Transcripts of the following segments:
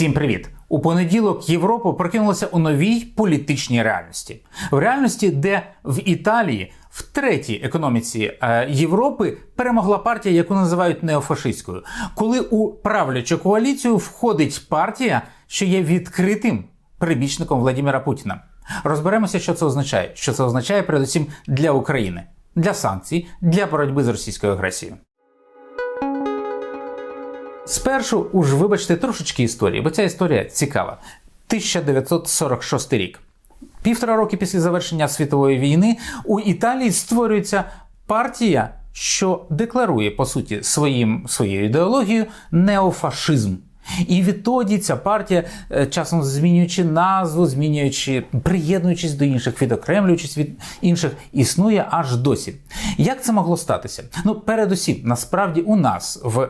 Всім привіт! У понеділок Європа прокинулася у новій політичній реальності. В реальності, де в Італії, в третій економіці е, Європи, перемогла партія, яку називають неофашистською, коли у правлячу коаліцію входить партія, що є відкритим прибічником Владимира Путіна. Розберемося, що це означає. Що це означає, передусім для України, для санкцій, для боротьби з російською агресією. Спершу уж вибачте трошечки історії, бо ця історія цікава. 1946 рік. Півтора роки після завершення світової війни у Італії створюється партія, що декларує по суті своїм, своєю ідеологією неофашизм. І відтоді ця партія, е, часом змінюючи назву, змінюючи, приєднуючись до інших, відокремлюючись від інших, існує аж досі. Як це могло статися? Ну, передусім, насправді, у нас в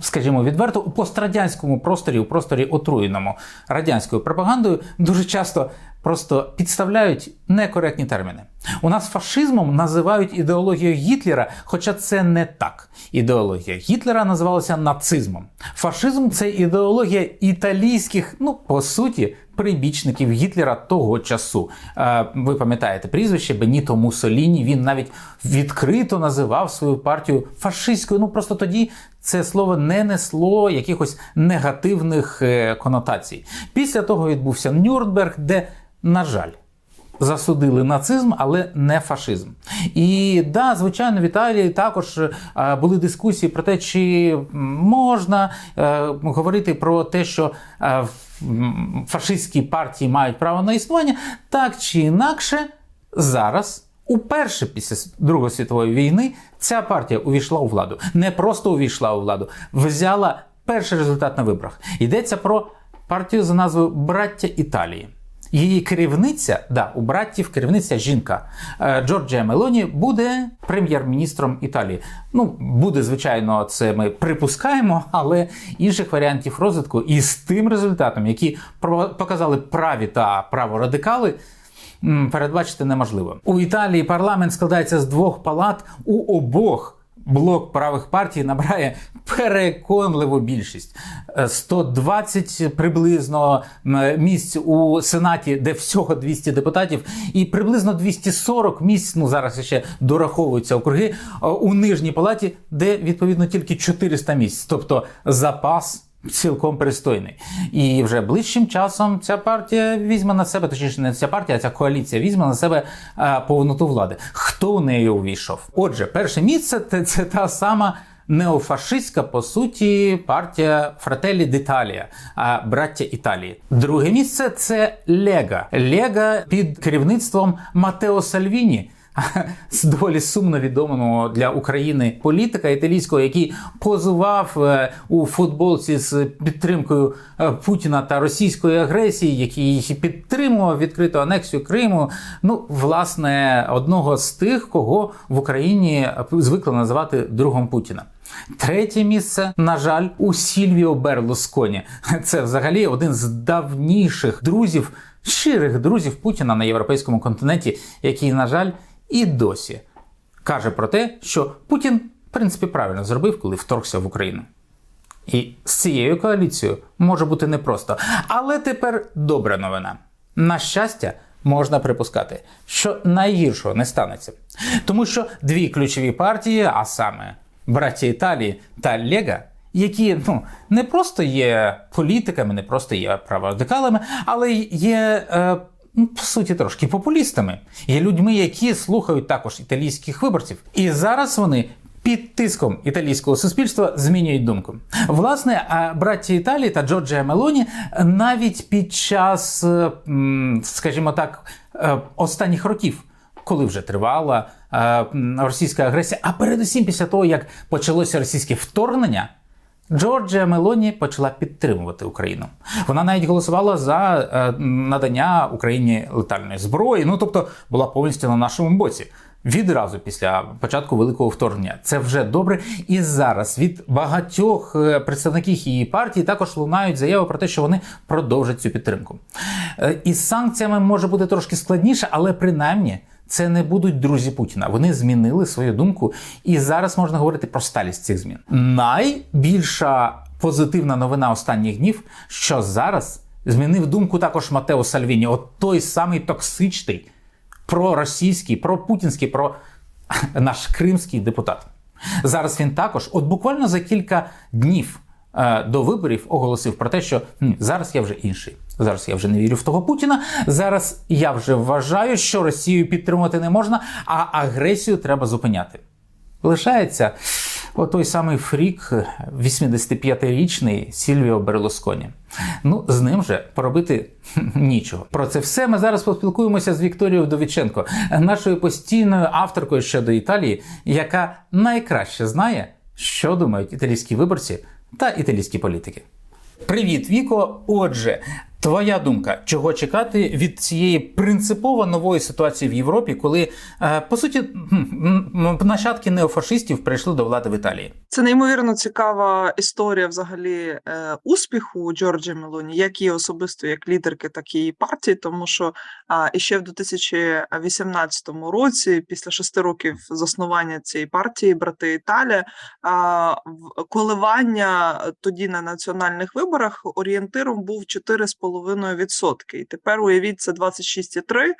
скажімо відверто, у пострадянському просторі, у просторі отруєному радянською пропагандою, дуже часто просто підставляють некоректні терміни. У нас фашизмом називають ідеологію Гітлера, хоча це не так. Ідеологія Гітлера називалася нацизмом. Фашизм це ідеологія італійських, ну по суті, прибічників Гітлера того часу. Е, ви пам'ятаєте прізвище Беніто Муссоліні, Він навіть відкрито називав свою партію фашистською. Ну просто тоді це слово не несло якихось негативних е, конотацій. Після того відбувся Нюрнберг, де, на жаль, Засудили нацизм, але не фашизм. І да, звичайно, в Італії також е, були дискусії про те, чи можна е, говорити про те, що е, фашистські партії мають право на існування, так чи інакше, зараз. Уперше після Другої світової війни ця партія увійшла у владу. Не просто увійшла у владу, взяла перший результат на виборах. Йдеться про партію за назвою Браття Італії. Її керівниця, да, у братів керівниця жінка е, Джорджія Мелоні буде прем'єр-міністром Італії. Ну, буде, звичайно, це ми припускаємо, але інших варіантів розвитку і з тим результатом, які показали праві та праворадикали, передбачити неможливо. У Італії парламент складається з двох палат у обох блок правих партій набирає переконливу більшість. 120 е, приблизно місць у Сенаті, де всього 200 депутатів, і приблизно 240 місць. Ну зараз ще дораховуються округи е, у нижній палаті, де відповідно тільки 400 місць, тобто запас цілком пристойний. І вже ближчим часом ця партія візьме на себе, точніше, не ця партія, а ця коаліція візьме на себе а, повноту влади. Хто в неї увійшов? Отже, перше місце це, та сама. Неофашистська, по суті, партія Фрателі d'Italia, а браття Італії. Друге місце це Лега. Лега під керівництвом Матео Сальвіні з доволі сумно відомого для України політика італійського, який позував е, у футболці з підтримкою е, Путіна та російської агресії, який підтримував відкриту анексію Криму. Ну, власне, одного з тих, кого в Україні звикли називати другом Путіна. Третє місце, на жаль, у Сільвіо Берлусконі. Це взагалі один з давніших друзів, щирих друзів Путіна на європейському континенті, який, на жаль, і досі каже про те, що Путін, в принципі, правильно зробив, коли вторгся в Україну. І з цією коаліцією може бути непросто. Але тепер добра новина. На щастя, можна припускати, що найгіршого не станеться. Тому що дві ключові партії, а саме браті Італії та Лега, які ну, не просто є політиками, не просто є праворадикалами, але є. Е, ну, по суті, трошки популістами. Є людьми, які слухають також італійських виборців. І зараз вони. Під тиском італійського суспільства змінюють думку. Власне, браті Італії та Джорджія Мелоні навіть під час, е, скажімо так, е, останніх років, коли вже тривала е, російська агресія, а передусім після того, як почалося російське вторгнення. Джорджія Мелоні почала підтримувати Україну. Вона навіть голосувала за е, надання Україні летальної зброї. Ну тобто була повністю на нашому боці. Відразу після початку великого вторгнення це вже добре. І зараз від багатьох е, представників її партії також лунають заяви про те, що вони продовжать цю підтримку. Е, із санкціями може бути трошки складніше, але принаймні це не будуть друзі Путіна. Вони змінили свою думку, і зараз можна говорити про сталість цих змін. Найбільша позитивна новина останніх днів, що зараз змінив думку також Матео Сальвіні, от той самий токсичний, проросійський, пропутінський, про наш кримський депутат. Зараз він також, от буквально за кілька днів е, до виборів, оголосив про те, що «Хм, зараз я вже інший. Зараз я вже не вірю в того Путіна. Зараз я вже вважаю, що Росію підтримувати не можна, а агресію треба зупиняти. Лишається той самий фрік, 85-річний Сільвіо Берлусконі. Ну, з ним же поробити нічого. Про це все ми зараз поспілкуємося з Вікторією Довіченко, нашою постійною авторкою щодо Італії, яка найкраще знає, що думають італійські виборці та італійські політики. Привіт, Віко. Отже, твоя думка, чого чекати від цієї принципово нової ситуації в Європі, коли е, по суті нащадки неофашистів прийшли до влади в Італії? Це неймовірно цікава історія взагалі е, успіху Джорджі Мелоні, як її особисто як лідерки, так і її партії, тому що а, і ще в 2018 році, після шести років заснування цієї партії, брати Італія, коливання тоді на національних виборах орієнтиром був 4,5%. І тепер уявіть це 26,3%.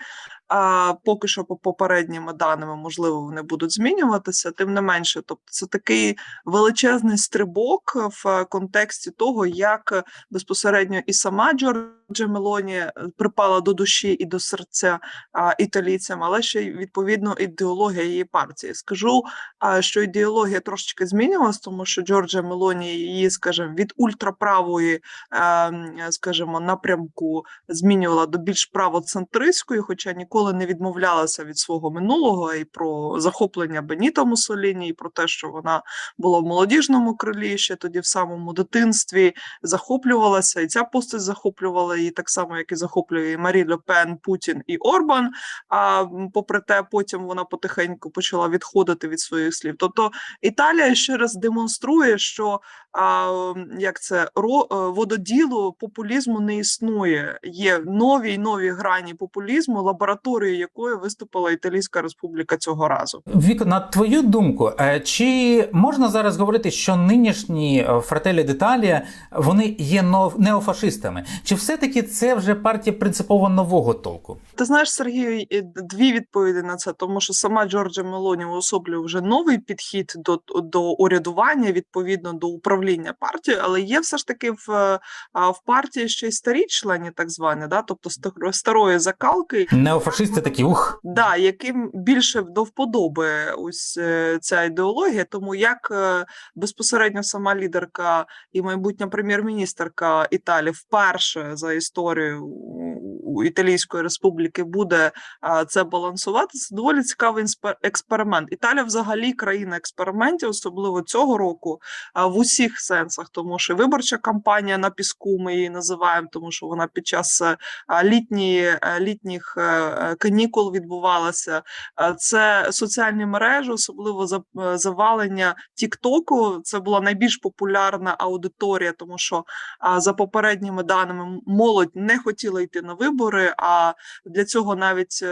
А поки що по попередніми даними, можливо, вони будуть змінюватися. Тим не менше, тобто це такий величезний стрибок в контексті того, як безпосередньо і сама Джорджа Мелоні е, припала до душі і до серця а, італійцям, але ще й відповідно ідеологія її партії. Скажу, а, що ідеологія трошечки змінювалась, тому що Джорджа Мелоні її, скажімо, від ультраправої, ем, скажімо, напрямку змінювала до більш правоцентристської, хоча ніколи не відмовлялася від свого минулого і про захоплення Беніто Муссоліні, і про те, що вона була в молодіжному крилі ще тоді в самому дитинстві, захоплювалася, і ця постать захоплювала її так само, як і захоплює Марі Ле Пен, Путін і Орбан. А попри те, потім вона потихеньку почала відходити від своїх слів. Тобто Італія ще раз демонструє, що а, як це ро, е, вододілу популізму не існує. Є нові й нові грані популізму, лабораторією якої виступила Італійська Республіка цього разу. Віко, на твою думку, е, чи можна зараз говорити, що нинішні е, фрателі d'Italia, вони є нов- неофашистами? Чи все-таки це вже партія принципово нового толку? Ти знаєш, Сергію, дві відповіді на це, тому що сама Джорджа Мелоні уособлює вже новий підхід до, до урядування, відповідно до управління партією, але є все ж таки в, в партії ще й старі члені, так звані, да, тобто ста- старої закалки, Неофашисти такі ух. да, яким більше до вподоби ось е, ця ідеологія, тому як е, безпосередньо сама лідерка і майбутня прем'єр-міністерка Італії вперше за історію Італійської республіки буде це балансувати. Це доволі цікавий експеримент. Італія взагалі країна експериментів, особливо цього року, в усіх сенсах, тому що виборча кампанія на піску ми її називаємо, тому що вона під час е, літні, е, літніх е, канікул відбувалася. Це соціальні мережі, особливо завалення Тіктоку. Це була найбільш популярна аудиторія, тому що за попередніми даними молодь не хотіла йти на вибори. А для цього навіть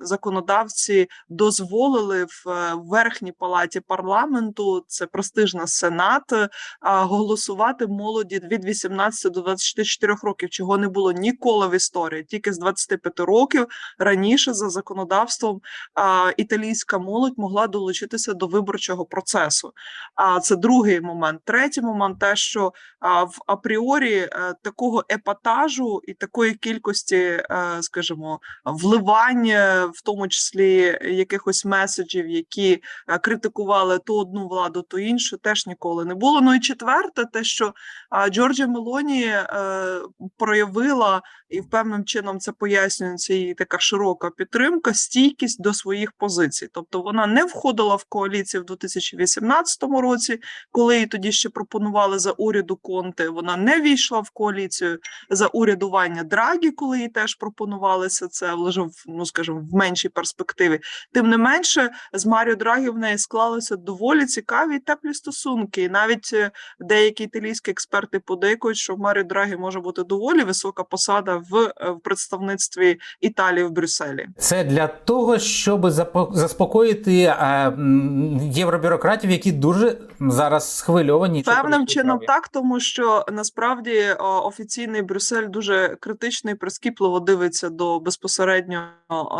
законодавці дозволили в верхній палаті парламенту, це престижна сенат, голосувати молоді від 18 до 24 років, чого не було ніколи в історії. Тільки з 25 років раніше за законодавством італійська молодь могла долучитися до виборчого процесу. А це другий момент. Третій момент те, що в апріорі е, такого епатажу і такої кількості, е, скажімо, вливань, в тому числі якихось меседжів, які е, критикували то одну владу, то іншу, теж ніколи не було. Ну і четверте, те, що а, Джорджія Мелоні е, проявила і певним чином це пояснюється її така широка підтримка, стійкість до своїх позицій. Тобто вона не входила в коаліцію в 2018 році, коли її тоді ще пропонували за уряду Конте. Вона не війшла в коаліцію за урядування Драгі, коли її теж пропонувалися це лише в ну скажімо, в меншій перспективі. Тим не менше, з Маріо Драгі в неї склалися доволі цікаві і теплі стосунки. І навіть е, деякі італійські експерти подейкують, що в Маріо Драгі може бути доволі висока посада в, е, в представництві Італії в Брюсселі. Це для того, щоб заспокоїти е, євробюрократів, які дуже зараз схвильовані. Певним чином так, тому що насправді офіційний Брюссель дуже критично і прискіпливо дивиться до безпосередньо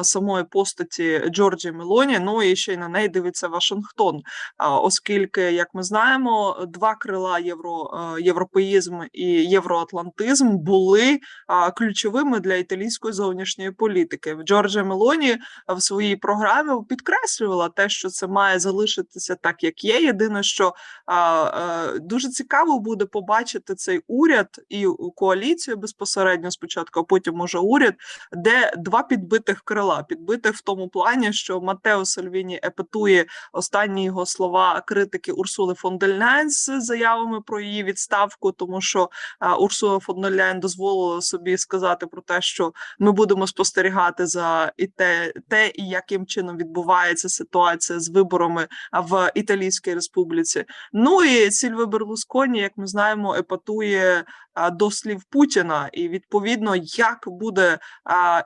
самої постаті Джорджі Мелоні. Ну і ще й на неї дивиться Вашингтон. Оскільки, як ми знаємо, два крила євро, е, європеїзм і євроатлантизм були ключовими для італійської зовнішньої політики. Джорджа Мелоні в своїй програмі підкреслювала те, що це має залишитися так, як є. Єдине, що е, дуже цікаво буде побачити цей уряд і коаліцію безпосередньо спочатку, а потім уже уряд, де два підбитих крила. Підбитих в тому плані, що Матео Сальвіні епетує останні його слова критики Урсули фон дер Ляйн з заявами про її відставку, тому що а, Урсула фон дер Ляйн дозволила собі сказати про те, що ми будемо спостерігати за і те, те, і яким чином відбувається ситуація з виборами а, в Італійській Республіці. Ну і Сільве Берлусконі, як ми знаємо, епатує до слів Путіна, і відповідно, як буде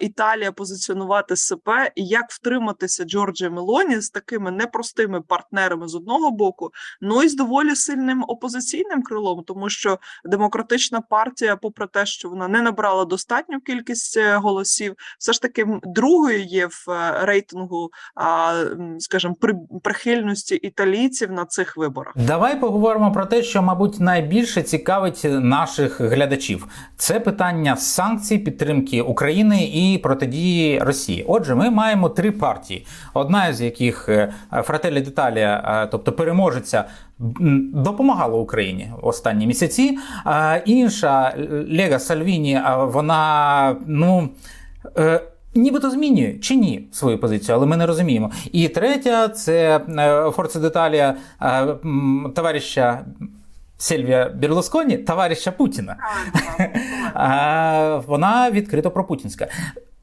Італія позиціонувати себе, і як втриматися Джорджі Мелоні з такими непростими партнерами з одного боку, ну і з доволі сильним опозиційним крилом, тому що демократична партія, попри те, що вона не набрала достатню кількість е, голосів, все ж таки другою є в е, рейтингу, скажімо, при прихильності італійців на цих виборах. Давай поговоримо про те, що, мабуть, найбільше цікавить наших глядачів. Це питання санкцій, підтримки України і протидії Росії. Отже, ми маємо три партії, одна з яких е, Фрателі Деталія, е, тобто переможеця, допомагала Україні в останні місяці. А інша Лега Сальвіні, е, вона ну. е, Нібито змінює чи ні свою позицію, але ми не розуміємо. І третя це е, Форце Деталія е, товариша Сильвія Берлусконі, товариша Путіна. Вона відкрито пропутінська.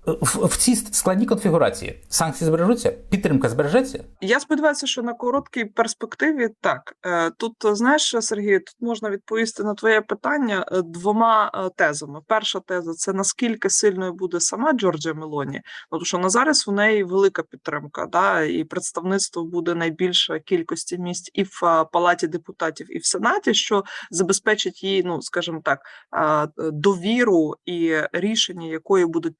В, в цій складній конфігурації санкції збережуться, підтримка збережеться. Я сподіваюся, що на короткій перспективі так Е, тут знаєш, Сергій, тут можна відповісти на твоє питання е, двома е, тезами. Перша теза це наскільки сильною буде сама Джорджія Мелоні. Ну, тому що на зараз у неї велика підтримка, да, і представництво буде найбільша кількості місць і в палаті депутатів, і в сенаті, що забезпечить їй, ну скажімо так, довіру і рішення, якої будуть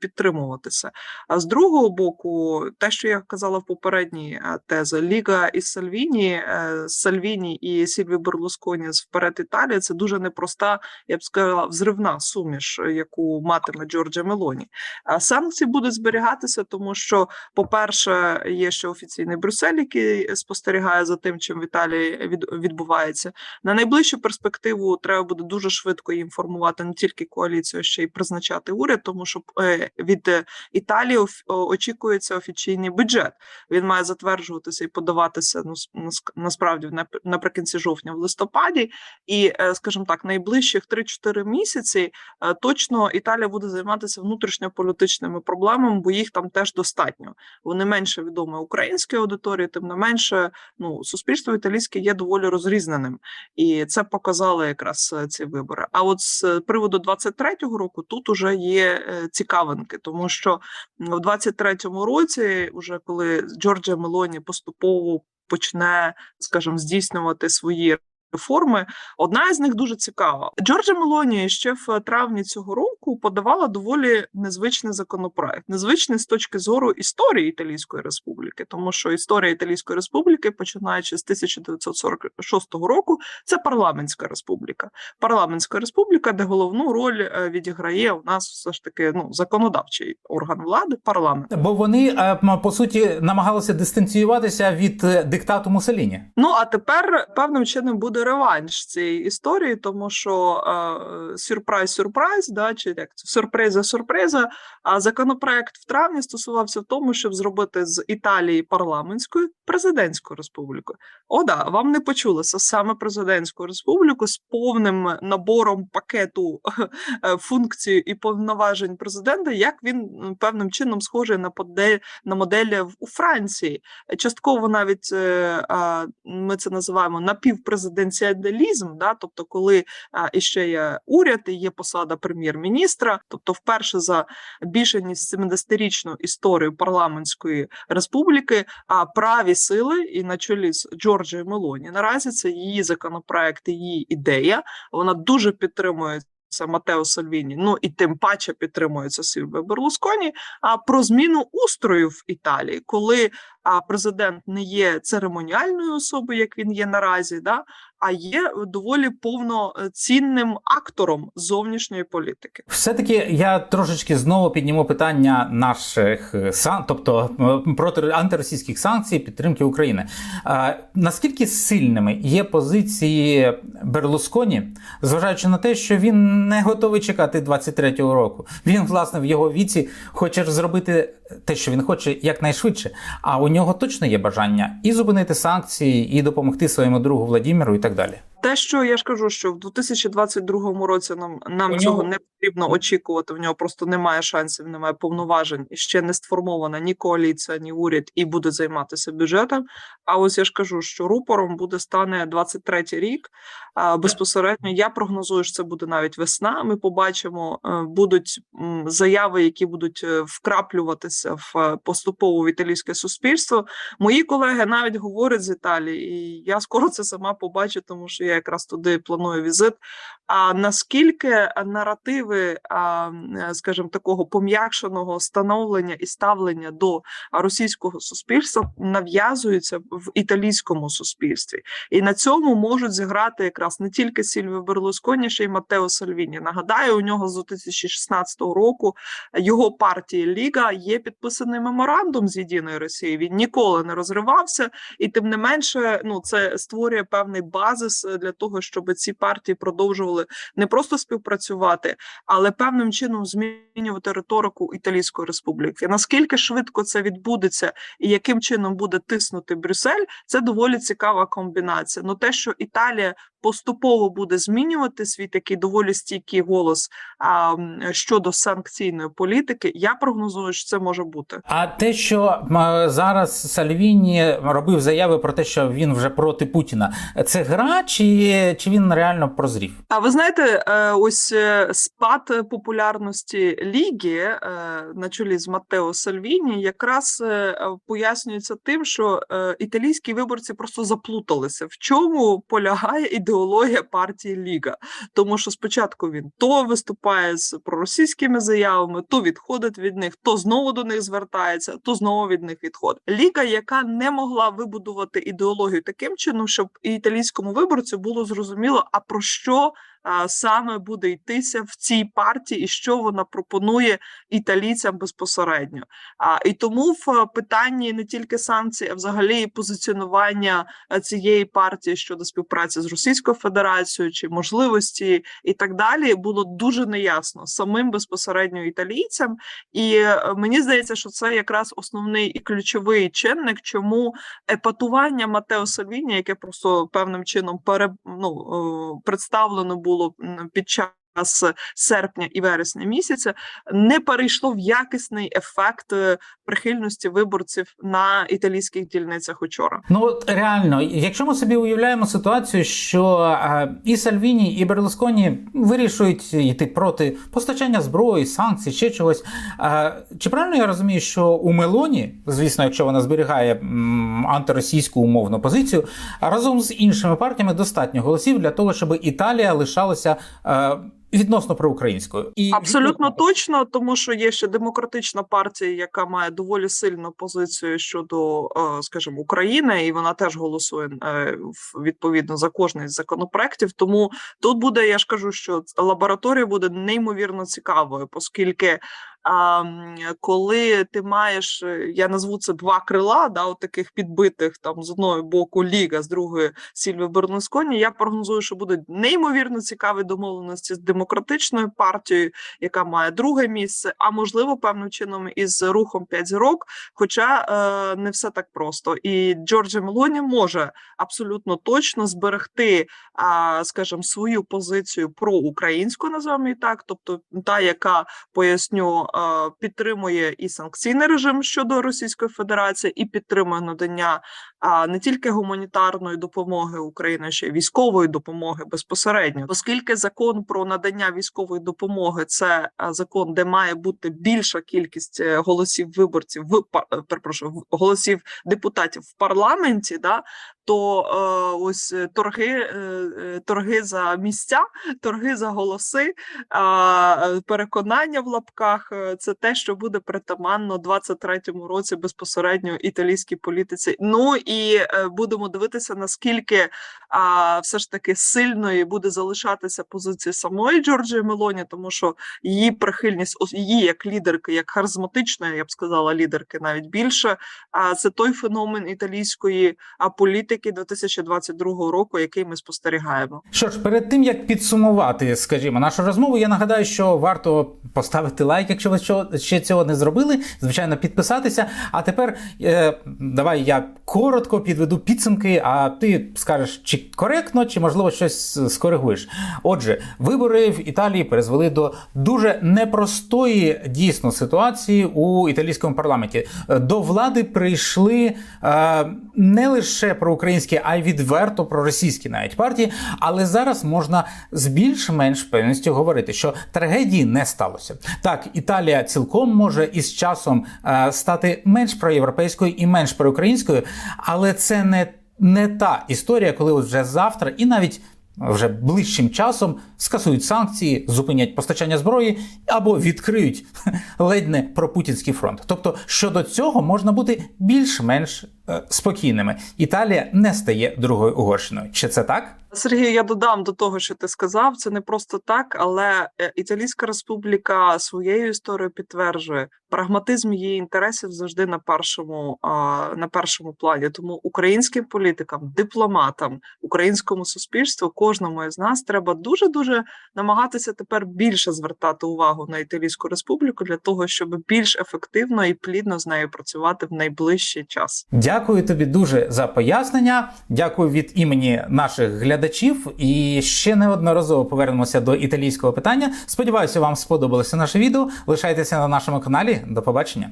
підтримуватися. А з другого боку, те, що я казала в попередній е, тезі, Ліга із Сальвіні, е, Сальвіні і Сільві Берлусконі з вперед Італії, це дуже непроста, я б сказала, взривна суміш, яку матиме Джорджа Мелоні. А санкції будуть зберігатися, тому що, по-перше, є ще офіційний Брюссель, який спостерігає за тим, чим в Італії від, відбувається. На найближчу перспективу треба буде дуже швидко інформувати не тільки коаліцію, а ще й призначати уряд, тому що е, від Італії очікується офіційний бюджет. Він має затверджуватися і подаватися ну насправді наприкінці жовтня, в листопаді. І, е, скажімо так, найближчих 3-4 місяці е, точно Італія буде займатися внутрішньополітичними проблемами, бо їх там теж достатньо. Вони менше відомі українській аудиторії, тим не менше, ну суспільство італійське є доволі розрізненим, і це показали якраз е, ці вибори. А от з приводу 23-го року тут уже є цікавинки, тому що м, в 23-му році, уже коли Джорджія Мелоні поступово почне, скажімо, здійснювати свої. Реформи одна із них дуже цікава. Джорджа Мелоні ще в травні цього року подавала доволі незвичний законопроект, незвичний з точки зору історії Італійської республіки, тому що історія Італійської республіки, починаючи з 1946 року, це парламентська республіка. Парламентська республіка, де головну роль е, відіграє у нас все ж таки ну законодавчий орган влади, парламент. Бо вони е, по суті намагалися дистанціюватися від е, диктату Муссоліні. Ну а тепер певним чином буде буде реванш цієї історії, тому що е, сюрприз, сюрприз, да, чи як це сюрприза, сюрприза. А законопроект в травні стосувався в тому, щоб зробити з Італії парламентською президентською республікою. О, да, вам не почулося саме президентську республіку з повним набором пакету е, функцій і повноважень президента, як він певним чином схожий на подель на моделі у Франції. Частково навіть е, ми це називаємо напівпрезиденціалізм, да, тобто, коли іще є уряд і є посада прем'єр-міністра, тобто, вперше за більше ніж 70-річну історію парламентської республіки, а праві сили і на чолі з Джорджією Мелоні наразі це її законопроект, її ідея. Вона дуже підтримує. Це Матео Сальвіні, ну і тим паче підтримується Сільвio Берлусконі. А про зміну устрою в Італії, коли а, президент не є церемоніальною особою, як він є наразі, да, а є доволі повноцінним актором зовнішньої політики. Все-таки я трошечки знову підніму питання наших е, сан, тобто е, проти антиросійських санкцій підтримки України. А, наскільки сильними є позиції Берлусконі, зважаючи на те, що він не готовий чекати 23-го року? Він, власне, в його віці хоче зробити те, що він хоче якнайшвидше. А у нього точно є бажання і зупинити санкції, і допомогти своєму другу Владіміру, і так далі. Те, що я ж кажу, що в 2022 році нам, нам У цього нього- не потрібно очікувати. В нього просто немає шансів, немає повноважень і ще не сформована ні коаліція, ні уряд, і буде займатися бюджетом. А ось я ж кажу, що рупором буде стане 23-й рік. А безпосередньо я прогнозую, що це буде навіть весна. Ми побачимо, е, будуть заяви, які будуть е, вкраплюватися в е, поступово в італійське суспільство. Мої колеги навіть говорять з Італії, і я скоро це сама побачу, тому що я якраз туди планую візит. А наскільки наративи, е, скажімо, такого пом'якшеного становлення і ставлення до російського суспільства нав'язуються в італійському суспільстві, і на цьому можуть зіграти якраз не тільки Сільвіо Берлусконі, ще й Матео Сальвіні. Нагадаю, у нього з 2016 року його партії Ліга є підписаний меморандум з єдиною Росією. Він ніколи не розривався, і тим не менше, ну це створює певний базис е, для того, щоб ці партії продовжували не просто співпрацювати, але певним чином змінювати риторику Італійської республіки. Наскільки швидко це відбудеться, і яким чином буде тиснути Брюссель, це доволі цікава комбінація. Ну те, що Італія поступово буде змінювати свій такий доволі стійкий голос а, щодо санкційної політики, я прогнозую, що це може бути. А те, що зараз Сальвіні робив заяви про те, що він вже проти Путіна, це гра, чи, чи він реально прозрів? А ви знаєте, е, ось е, спад популярності ліги е, на чолі з Маттео Сальвіні якраз пояснюється тим, що італійські виборці просто заплуталися. В чому полягає ідеологія партії Ліга? Тому що спочатку він то виступає з проросійськими заявами, то відходить від них, то знову до них звертається, то знову від них відходить. Ліга, яка не могла вибудувати ідеологію таким чином, щоб італійському виборцю було зрозуміло, а про що саме буде йтися в цій партії, і що вона пропонує італійцям безпосередньо. А і тому в е, питанні не тільки санкцій, а взагалі позиціонування е, цієї партії щодо співпраці з Російською Федерацією чи можливості і так далі було дуже неясно самим безпосередньо італійцям. І е, мені здається, що це якраз основний і ключовий чинник, чому епатування Матео Сальвіні, яке просто певним чином пере, ну, представлено було м, під час. Серпня і вересня місяця не перейшло в якісний ефект е, прихильності виборців на італійських дільницях учора. Ну от реально, якщо ми собі уявляємо ситуацію, що е, і Сальвіні, і Берлусконі вирішують йти проти постачання зброї, санкцій, ще чогось. Е, чи правильно я розумію, що у Мелоні, звісно, якщо вона зберігає антиросійську умовну позицію, разом з іншими партіями достатньо голосів для того, щоб Італія лишалася відносно проукраїнською? І Абсолютно точно, тому що є ще демократична партія, яка має доволі сильну позицію щодо, е, скажімо, України, і вона теж голосує е, відповідно за кожний з законопроектів. Тому тут буде, я ж кажу, що лабораторія буде неймовірно цікавою, оскільки коли ти маєш, е, я назву це два крила, да, от таких підбитих там з одного боку Ліга, з другої Сільві Берлусконі, я прогнозую, що будуть неймовірно цікаві домовленості з демократичною партією, яка має друге місце, а можливо, певним чином із рухом 5 зірок. Хоча е, не все так просто. І Джорджа Мелоні може абсолютно точно зберегти, а, скажімо, свою позицію проукраїнську, називаємо її так, тобто та, яка поясню, е, підтримує і санкційний режим щодо Російської Федерації, і підтримує надання не тільки гуманітарної допомоги Україні, ще й військової допомоги безпосередньо, оскільки закон про надання військової допомоги це закон, де має бути більша кількість е, голосів виборців в е, перепрошую, голосів депутатів в парламенті, да то е, ось е, торги, е, е, торги за місця, торги за голоси, е, переконання в лапках е, це те, що буде притаманно 23-му році безпосередньо італійській політиці. Ну і е, будемо дивитися, наскільки а, все ж таки сильною буде залишатися позиція самої Джорджії Мелоні, тому що її прихильність, її як лідерки, як харизматичної, я б сказала, лідерки навіть більше. А це той феномен італійської а, політики 2022 року, який ми спостерігаємо. Що ж, перед тим як підсумувати, скажімо, нашу розмову, я нагадаю, що варто поставити лайк, якщо ви ще цього не зробили. Звичайно, підписатися. А тепер е, давай я коротко підведу підсумки, а ти скажеш, чи коректно, чи можливо щось скоригуєш. Отже, вибори в Італії призвели до дуже непростої дійсно ситуації у італійському парламенті. Е, До влади прийшли е, не лише проукраїнські, а й відверто проросійські навіть партії. Але зараз можна з більш-менш певністю говорити, що трагедії не сталося. Так, Італія цілком може із часом е, стати менш проєвропейською і менш проукраїнською, але це не, не та історія, коли от вже завтра і навіть. Вже ближчим часом скасують санкції, зупинять постачання зброї або відкриють ледь не пропутінський фронт. Тобто щодо цього можна бути більш-менш е, спокійними. Італія не стає другою Угорщиною. Чи це так? Сергію, я додам до того, що ти сказав. Це не просто так, але е, Італійська Республіка своєю історією підтверджує прагматизм її інтересів завжди на першому на першому плані. Тому українським політикам, дипломатам, українському суспільству, кожному із нас треба дуже дуже намагатися тепер більше звертати увагу на Італійську Республіку для того, щоб більш ефективно і плідно з нею працювати в найближчий час. Дякую тобі дуже за пояснення. Дякую від імені наших глядачів. І ще неодноразово повернемося до італійського питання. Сподіваюся, вам сподобалося наше відео. Лишайтеся на нашому каналі. До побачення.